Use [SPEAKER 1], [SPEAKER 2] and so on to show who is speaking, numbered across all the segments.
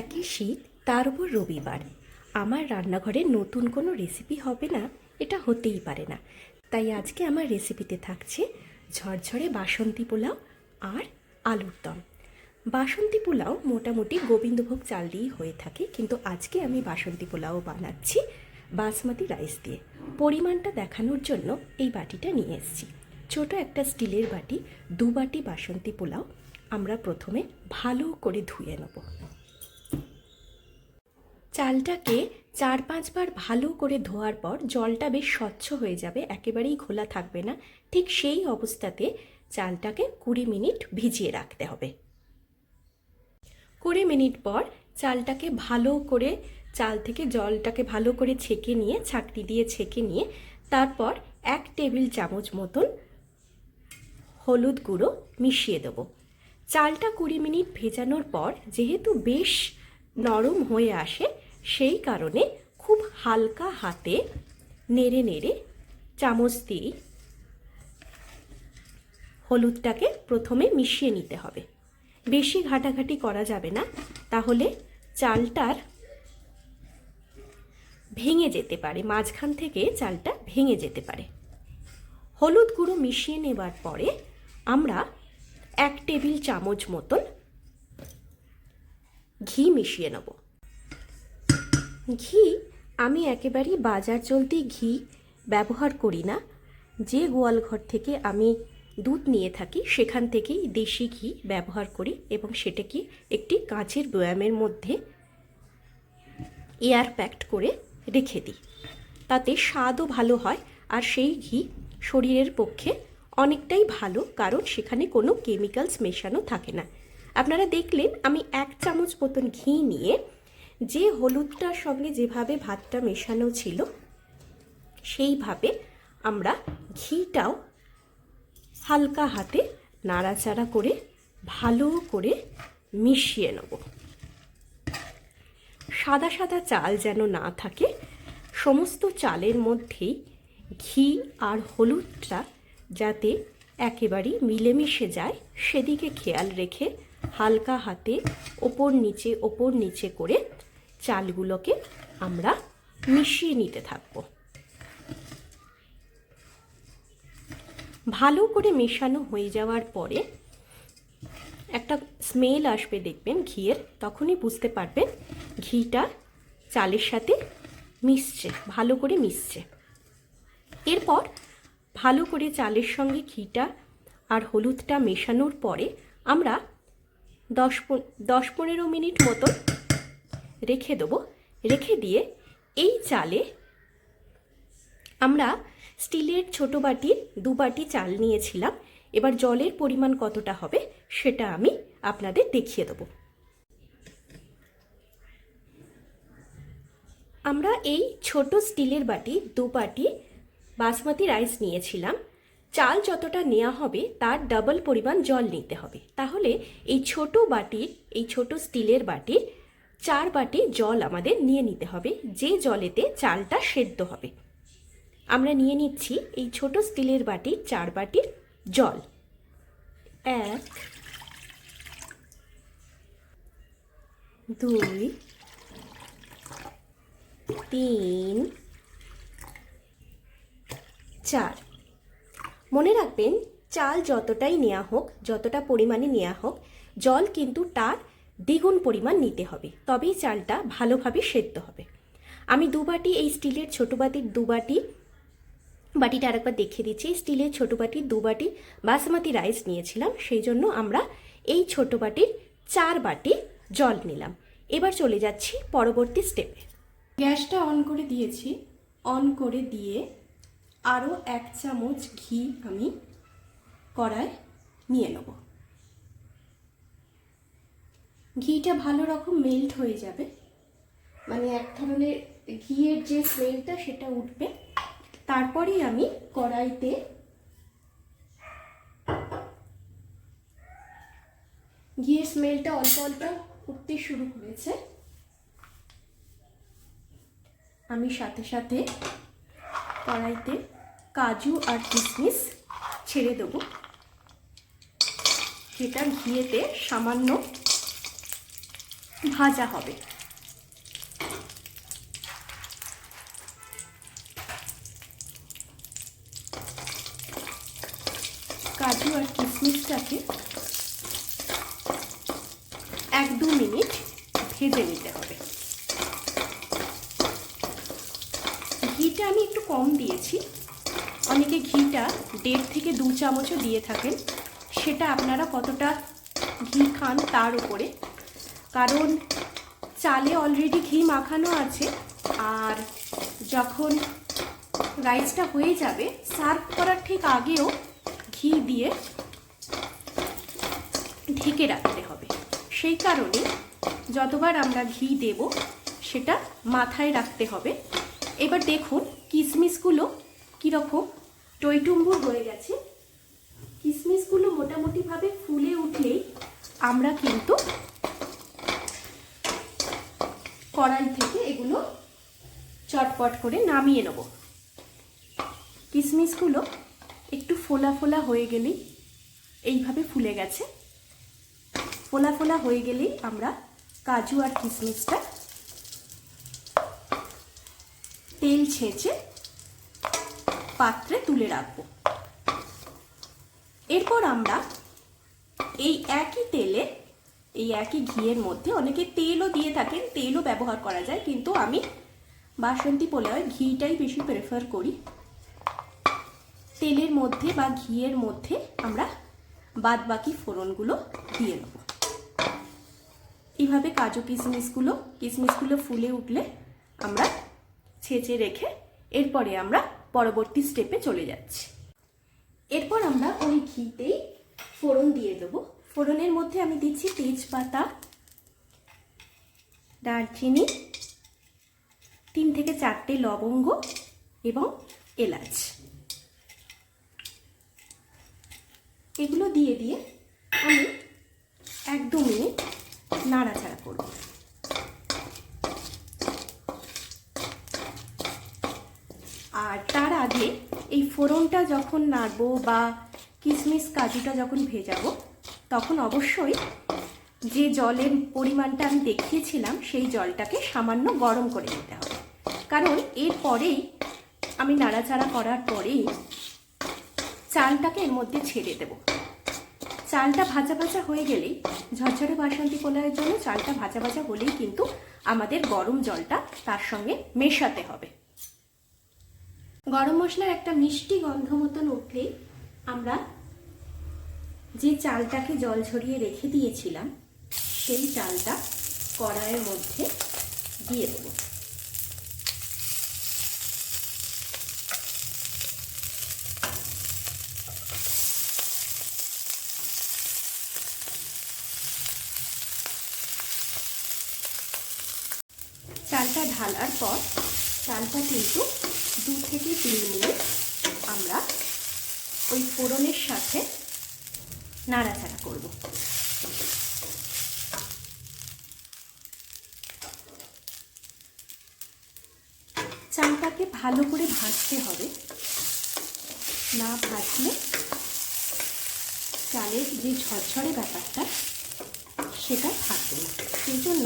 [SPEAKER 1] একই শীত, তার উপর রবিবার। আমার রান্নাঘরে নতুন কোনো রেসিপি হবে না, এটা হতেই পারে না। তাই আজকে আমার রেসিপিতে থাকছে ঝরঝরে বাসন্তী পোলাও আর আলুর দম। বাসন্তী পোলাও মোটামুটি গোবিন্দভোগ চাল দিয়েই হয়ে থাকে, কিন্তু আজকে আমি বাসন্তী পোলাও বানাচ্ছি বাসমতি রাইস দিয়ে। পরিমাণটা দেখানোর জন্য এই বাটিটা নিয়ে এসেছি। ছোট একটা স্টিলের বাটি, দু বাটি বাসন্তী পোলাও আমরা প্রথমে ভালো করে ধুয়ে নেব। চালটাকে চার পাঁচবার ভালো করে ধোয়ার পর জলটা বেশ স্বচ্ছ হয়ে যাবে, একেবারেই খোলা থাকবে না। ঠিক সেই অবস্থাতে চালটাকে কুড়ি মিনিট ভিজিয়ে রাখতে হবে। কুড়ি মিনিট পর চালটাকে ভালো করে, চাল থেকে জলটাকে ভালো করে ছেঁকে নিয়ে, ছাঁকনি দিয়ে ছেঁকে নিয়ে তারপর এক টেবিল চামচ মতন হলুদ গুঁড়ো মিশিয়ে দেবো। চালটা কুড়ি মিনিট ভেজানোর পর যেহেতু বেশ নরম হয়ে আসে সেই কারণে খুব হালকা হাতে নেড়ে নেড়ে চামচ দিয়ে হলুদটাকে প্রথমে মিশিয়ে নিতে হবে। বেশি ঘাটাঘাটি করা যাবে না, তাহলে চালটার ভেঙে যেতে পারে, মাঝখান থেকে চালটা ভেঙে যেতে পারে। হলুদ গুঁড়ো মিশিয়ে নেবার পরে আমরা এক টেবিল চামচ মতন ঘি মিশিয়ে নেব। ঘি আমি একেবারেই বাজার চলতি ঘি ব্যবহার করি না। যে গোয়ালঘর থেকে আমি দুধ নিয়ে থাকি, সেখান থেকেই দেশি ঘি ব্যবহার করি এবং সেটাকে একটি কাঁচের বয়ামের মধ্যে এয়ার প্যাকড করে রেখে দিই। তাতে স্বাদও ভালো হয় আর সেই ঘি শরীরের পক্ষে অনেকটাই ভালো, কারণ সেখানে কোনো কেমিক্যালস মেশানো থাকে না। আপনারা দেখলেন আমি এক চামচ মতন ঘি নিয়ে যে হলুদটার সঙ্গে যেভাবে ভাতটা মেশানো ছিল, সেইভাবে আমরা ঘিটাও হালকা হাতে নাড়াচাড়া করে ভালো করে মিশিয়ে নেব। সাদা সাদা চাল যেন না থাকে, সমস্ত চালের মধ্যেই ঘি আর হলুদটা যাতে একেবারেই মিলেমিশে যায়, সেদিকে খেয়াল রেখে হালকা হাতে ওপর নিচে ওপর নিচে করে চালগুলোকে আমরা মিশিয়ে নিতে থাকব। ভালো করে মেশানো হয়ে যাওয়ার পরে একটা স্মেল আসবে দেখবেন ঘিয়ের, তখনই বুঝতে পারবেন ঘিটা চালের সাথে মিশছে, ভালো করে মিশছে। এরপর ভালো করে চালের সঙ্গে ঘিটা আর হলুদটা মেশানোর পরে আমরা দশ দশ পনেরো মিনিট মতো রেখে দেবো। রেখে দিয়ে এই চালে আমরা স্টিলের ছোট বাটির দু বাটি চাল নিয়েছিলাম। এবার জলের পরিমাণ কতটা হবে সেটা আমি আপনাদের দেখিয়ে দেবো। আমরা এই ছোট স্টিলের বাটি, দু বাটি বাসমতি রাইস নিয়েছিলাম। চাল যতটা নেওয়া হবে তার ডাবল পরিমাণ জল নিতে হবে। তাহলে এই ছোট বাটির, এই ছোট স্টিলের বাটির চার বাটি জল আমাদের নিয়ে নিতে হবে। যে জলেতে চালটা সেদ্ধ হবে। আমরা নিয়ে নিচ্ছি এই ছোট স্টিলের বাটির চার বাটির জল। এক, দুই, তিন, চার। মনে রাখবেন, চাল যতটাই নেওয়া হোক, যতটা পরিমাণে নেওয়া হোক, জল কিন্তু তার দ্বিগুণ পরিমাণ নিতে হবে, তবেই চালটা ভালোভাবে সেদ্ধ হবে। আমি দু বাটি এই স্টিলের ছোটো বাটির দু বাটি, বাটিটা আরেকবার দেখিয়ে দিচ্ছি স্টিলের ছোটো বাটির দু বাটি বাসমতি রাইস নিয়েছিলাম, সেই জন্য আমরা এই ছোটো বাটির চার বাটি জল নিলাম। এবার চলে যাচ্ছি পরবর্তী স্টেপে গ্যাসটা অন করে দিয়েছি। অন করে দিয়ে আরও এক চামচ ঘি আমি কড়ায় নিয়ে নেব। ঘিটা ভালো রকম মেল্ট হয়ে যাবে। মানে এক ধরনের ঘিয়ের যে স্মেলটা সেটা উঠবে। তারপরেই আমি কড়াইতে ঘিয়ের স্মেলটা অল্প অল্প উঠতে শুরু করেছে। আমি সাথে সাথে কড়াইতে কাজু আর কিশমিশ ছেড়ে দেবো। যেটা ঘিয়েতে সামান্য ভাজা হবে। কাজু আর কিশমিশটাকে এক দু মিনিট ভেজে নিতে হবে। ঘিটা আমি একটু কম দিয়েছি। অনেকে ঘিটা দেড় থেকে দু চামচও দিয়ে থাকেন। সেটা আপনারা কতটা ঘি খান তার উপরে কারণ চালে অলরেডি ঘি মাখানো আছে আর যখন রাইসটা হয়ে যাবে সার্ভ করার ঠিক আগেও ঘি দিয়ে ঢেকে রাখতে হবে। সেই কারণে যতবার আমরা ঘি দেব, সেটা মাথায় রাখতে হবে। এবার দেখুন কিশমিশগুলো কীরকম। টইটুম্বুর হয়ে গেছে। কিশমিশগুলো মোটামুটিভাবে ফুলে উঠলেই আমরা কিন্তু কড়াই থেকে এগুলো চটপট করে নামিয়ে নেব। কিশমিশগুলো একটু ফোলা ফোলা হয়ে গেলেই এইভাবে ফুলে গেছে। ফোলা ফোলা হয়ে গেলেই আমরা কাজু আর কিশমিশটা তেল ছেঁচে পাত্রে তুলে রাখব। এরপর আমরা এই একই তেলে এই একই ঘিয়ের মধ্যে অনেকে তেলও দিয়ে থাকেন, তেলও ব্যবহার করা যায়, কিন্তু আমি বাসন্তী পোলাওয়ে ঘিটাই বেশি প্রেফার করি। তেলের মধ্যে বা ঘিয়ের মধ্যে আমরা বাদ বাকি ফোড়নগুলো দিয়ে নেব এইভাবে কাজু কিশমিশগুলো কিশমিশগুলো ফুলে উঠলে আমরা ছেঁচে রেখে এরপরে আমরা পরবর্তী স্টেপে চলে যাচ্ছি। এরপর আমরা ওই ঘিতেই ফোড়ন দিয়ে দেবো। ফোড়নের মধ্যে আমি দিচ্ছি তেজপাতা, দারচিনি, তিন থেকে চারটে লবঙ্গ এবং এলাচ। এগুলো দিয়ে দিয়ে আমি এক দু মিনিট নাড়াচাড়া করব। আর তার আগে এই ফোড়নটা যখন নাড়বো বা কিশমিশ, কাজুটা যখন ভেজাবো তখন অবশ্যই যে জলের পরিমাণটা আমি দেখিয়েছিলাম, সেই জলটাকে সামান্য গরম করে নিতে হবে। কারণ এরপরেই আমি নাড়াচাড়া করার পরেই চালটাকে এর মধ্যে ছেড়ে দেব। চালটা ভাজা ভাজা হয়ে গেলেই ঝরঝরে বাসন্তী পোলাওয়ের জন্য চালটা ভাজা ভাজা হলেই কিন্তু আমাদের গরম জলটা তার সঙ্গে মেশাতে হবে। গরম মশলার একটা মিষ্টি গন্ধ মতন উঠলেই আমরা যে চালটাকে জল ঝরিয়ে রেখে দিয়েছিলাম, সেই চালটা কড়াইয়ের মধ্যে দিয়ে দেব। চালটা ঢালার পর, চালটা কিন্তু দু থেকে তিন মিনিট আমরা ওই ফোড়নের সাথে নাড়াচাড়া করব। চালটাকে ভালো করে ভাজতে হবে। না ভাজলে চালের যে ঝরঝরে ব্যাপারটা, সেটা থাকবে না। সেই জন্য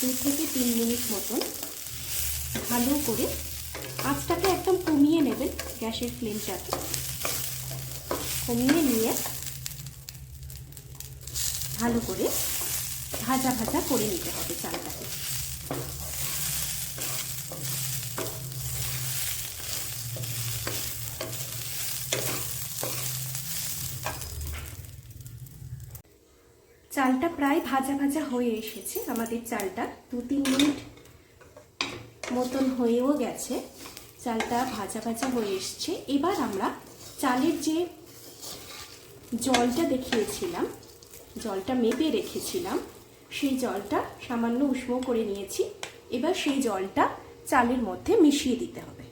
[SPEAKER 1] দু থেকে তিন মিনিট মতন ভালো করে আঁচটাকে একদম কমিয়ে নেবেন গ্যাসের ফ্লেমটাকে কমিয়ে নিয়ে ভালো করে ভাজা ভাজা করে নিতে হবে চালটাকে। চালটা প্রায় ভাজা ভাজা হয়ে এসেছে। আমাদের চালটা দু তিন মিনিট মতন হয়েও গেছে। চালটা ভাজা ভাজা হয়ে এসছে। এবার আমরা চালের যে জলটা দেখিয়েছিলাম, জলটা মেপে রেখেছিলাম, সেই জলটা সামান্য উষ্ণ করে নিয়েছি, এবার সেই জলটা চালের মধ্যে মিশিয়ে দিতে হবে।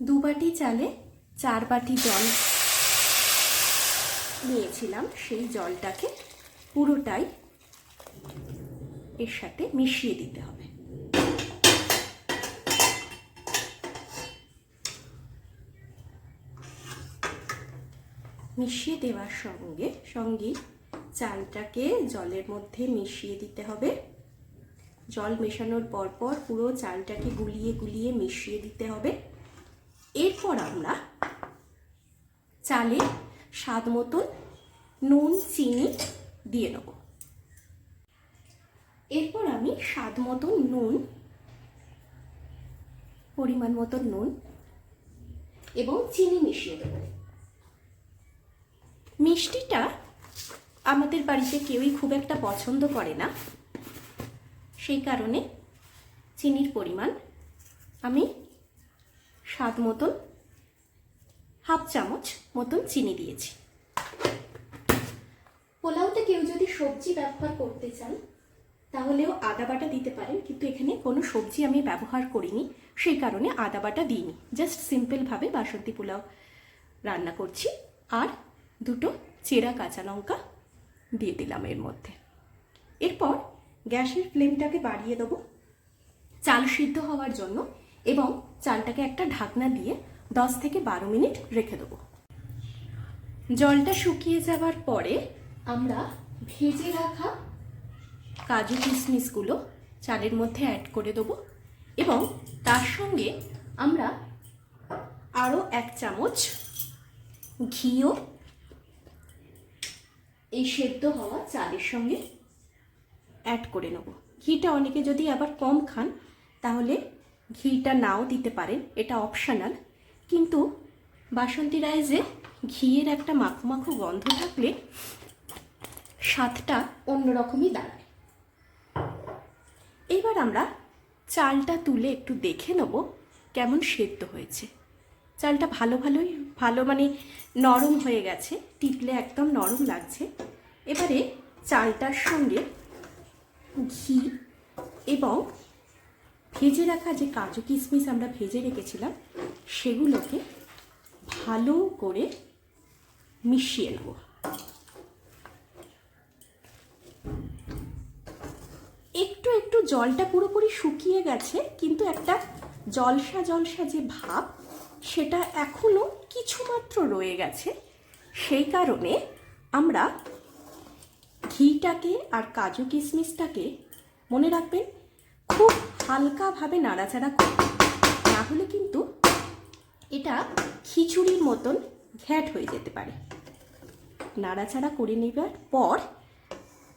[SPEAKER 1] দু বাটি চালে চার বাটি জল নিয়েছিলাম, সেই জলটাকে পুরোটাই এর সাথে মিশিয়ে দিতে হবে। মিশিয়ে দেওয়ার সঙ্গে সঙ্গে চালটাকে জলের মধ্যে মিশিয়ে দিতে হবে। জল মেশানোর পরপর পুরো চালটাকে গুলিয়ে গুলিয়ে মিশিয়ে দিতে হবে। এরপর আমরা চালে স্বাদ মতন নুন, চিনি দিয়ে নেব। এরপর আমি স্বাদ মতন নুন, পরিমাণ মতন নুন এবং চিনি মিশিয়ে দেব। মিষ্টিটা আমাদের বাড়িতে কেউই খুব একটা পছন্দ করে না। সেই কারণে চিনির পরিমাণ আমি স্বাদ মতন হাফ চামচ মতন চিনি দিয়েছি। পোলাওতে কেউ যদি সবজি ব্যবহার করতে চান, তাহলেও আদা বাটা দিতে পারেন, কিন্তু এখানে কোনো সবজি আমি ব্যবহার করিনি, সেই কারণে আদা বাটা দিইনি। জাস্ট সিম্পলভাবে বাসন্তী পোলাও রান্না করছি। আর দুটো চেরা কাঁচা লঙ্কা দিয়ে দিলাম এর মধ্যে। এরপর গ্যাসের ফ্লেমটাকে বাড়িয়ে দেবো চাল সিদ্ধ হওয়ার জন্য এবং চালটাকে একটা ঢাকনা দিয়ে দশ থেকে বারো মিনিট রেখে দেবো। জলটা শুকিয়ে যাওয়ার পরে আমরা ভেজে রাখা কাজু কিশমিশগুলো চালের মধ্যে অ্যাড করে দেবো এবং তার সঙ্গে আমরা আরও এক চামচ ঘিও এই সেদ্ধ হওয়া চালের সঙ্গে অ্যাড করে নেব। ঘিটা অনেকে যদি আবার কম খান, তাহলে ঘিটা নাও দিতে পারেন, এটা অপশনাল কিন্তু বাসন্তী রাইসে ঘিয়ের একটা মাখো মাখো গন্ধ থাকলে স্বাদটা অন্যরকমই দাঁড়ায়। এবার আমরা চালটা তুলে একটু দেখে নেব কেমন সেদ্ধ হয়েছে। চালটা ভালো ভালোই, ভালো মানে নরম হয়ে গেছে, টিপলে একদম নরম লাগছে। এবারে চালটার সঙ্গে ঘি এবং ভেজে রাখা যে কাজু কিশমিশ আমরা ভেজে রেখেছিলাম, সেগুলোকে ভালো করে মিশিয়ে নেব। একটু একটু জলটা পুরোপুরি শুকিয়ে গেছে, কিন্তু একটা জলসা জলসা যে ভাব সেটা এখনও কিছুমাত্র রয়ে গেছে। সেই কারণে আমরা ঘিটাকে আর কাজু কিশমিশটাকে মনে রাখবেন, খুব হালকাভাবে নাড়াচাড়া করবে। না হলে কিন্তু এটা খিচুড়ির মতন ঘ্যাট হয়ে যেতে পারে। নাড়াচাড়া করে নেবার পর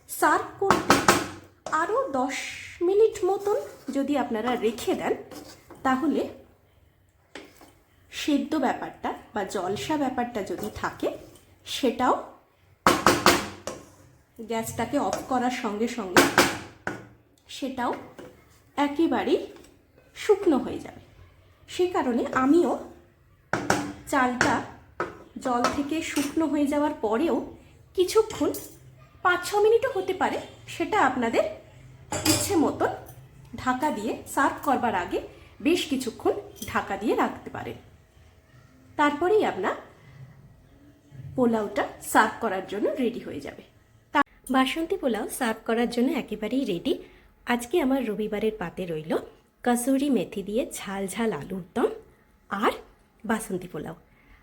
[SPEAKER 1] সার্ভ করতে আরও দশ মিনিট মতন যদি আপনারা রেখে দেন, তাহলে সেদ্ধ ব্যাপারটা বা জলসা ব্যাপারটা যদি থাকে, সেটাও গ্যাসটাকে অফ করার সঙ্গে সঙ্গে সেটাও একেবারেই শুকনো হয়ে যাবে। সে কারণে আমিও চালটা জল থেকে শুকনো হয়ে যাওয়ার পরেও কিছুক্ষণ পাঁচ ছ মিনিটও হতে পারে সেটা আপনাদের ইচ্ছে মতন ঢাকা দিয়ে সার্ভ করবার আগে বেশ কিছুক্ষণ ঢাকা দিয়ে রাখতে পারেন। তারপরেই আপনার পোলাওটা সার্ভ করার জন্য রেডি হয়ে যাবে। বাসন্তী পোলাও সার্ভ করার জন্য একেবারেই রেডি। আজকে আমার রবিবারের পাতে রইল কসুরি মেথি দিয়ে ঝাল ঝাল আলুর দম আর বাসন্তী পোলাও।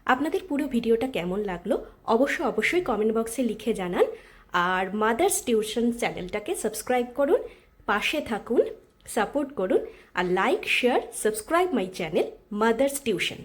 [SPEAKER 1] আপনাদের পুরো ভিডিওটা কেমন লাগল অবশ্য অবশ্যই কমেন্ট বক্সে লিখে জানান আর মাদার্স টিউশন চ্যানেলটাকে সাবস্ক্রাইব করুন, পাশে থাকুন সাপোর্ট করুন আর like share subscribe my channel Mother's Tuition